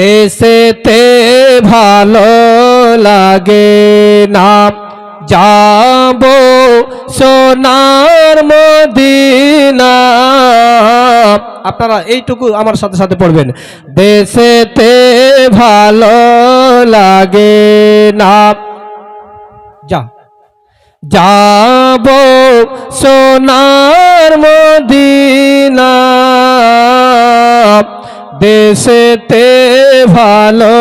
দেশেতে ভালো লাগে না। যাব সোনার মদিনা। আপনারা এইটুকু আমার সাথে সাথে পড়বেন। দেশেতে ভালো লাগে না। যা। যাব সোনার মদিনা। দেশেতে ভালো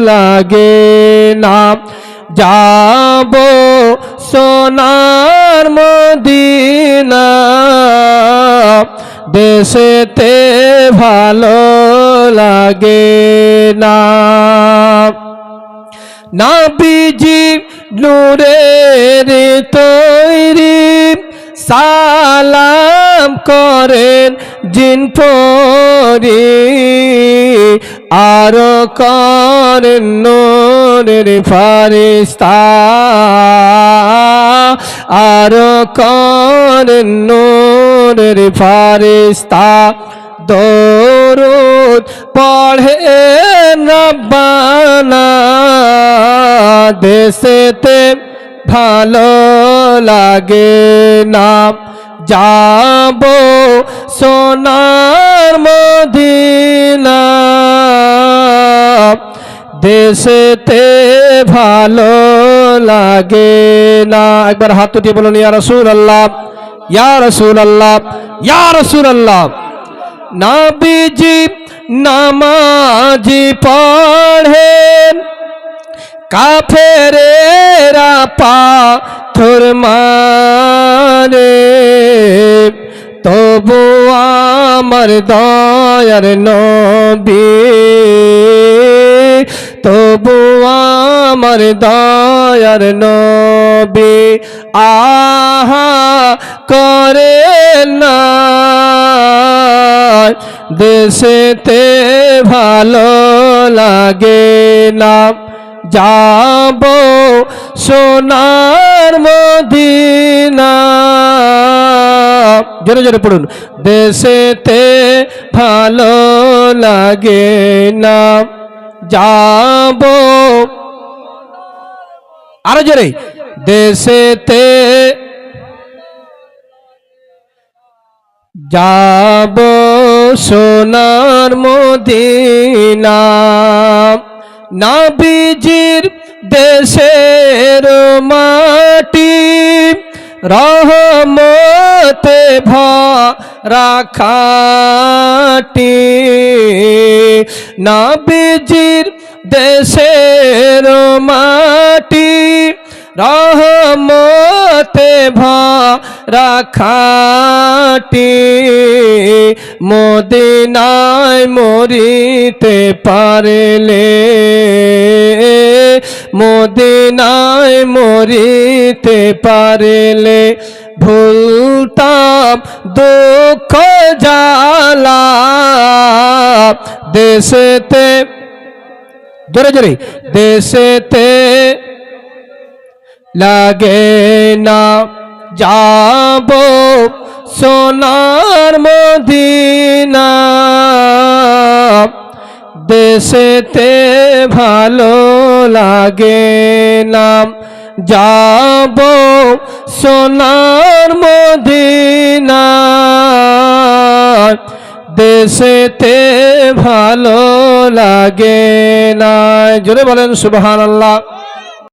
লাগে না। যাব সোনার মদিনা। দেশেতে ভালো লাগে না। না বিজি নূরের তৈরি সালাম করেন জিন পরি আর করেন নূরের ফারিস্তা আর করেন নূরের ফারিস্তা দরুদ পড়ে রব্বানা, দেশেতে ভালো লাগে না। যাব সোনার মদিনা। দেশেতে ভালো লাগে না। একবার হাত উঠিয়ে বলুন, ইয়া রসুল আল্লাহ ইয়া রসুল আল্লাহ ইয়া রসুল আল্লাহ নাবিজি নামাজি পড়েন, কাফেরেরা পাথর মারে আমার দয়ার নবী। তবু আমার দয়ার নবী। আহা করে না। দেশেতে ভালো লাগে না। যাব সোনার মদিনা। জোরে জোরে পড়ুন। দেশেতে ভালো লাগে না, যাব। আরও জোরে। দেশেতে যাব সোনার মদিনা। নাবিজির দেশের মাটি। রহমতে রাখাটি নাবিজির দেশের মাটি রহমতে রাখাটি মদিনায় মরিতে পারলে, মদিনায় মরিতে পারলে ভুলতাম দুঃখ জালা দেশেতে, জোরে জোরে, দেশেতে লাগে না, যাব সোনার মদিনা, দেশেতে ভালো লাগে না। যাব সোনার মদিনা, দেশেতে ভালো লাগে না। জোরে বলেন সুবহান আল্লাহ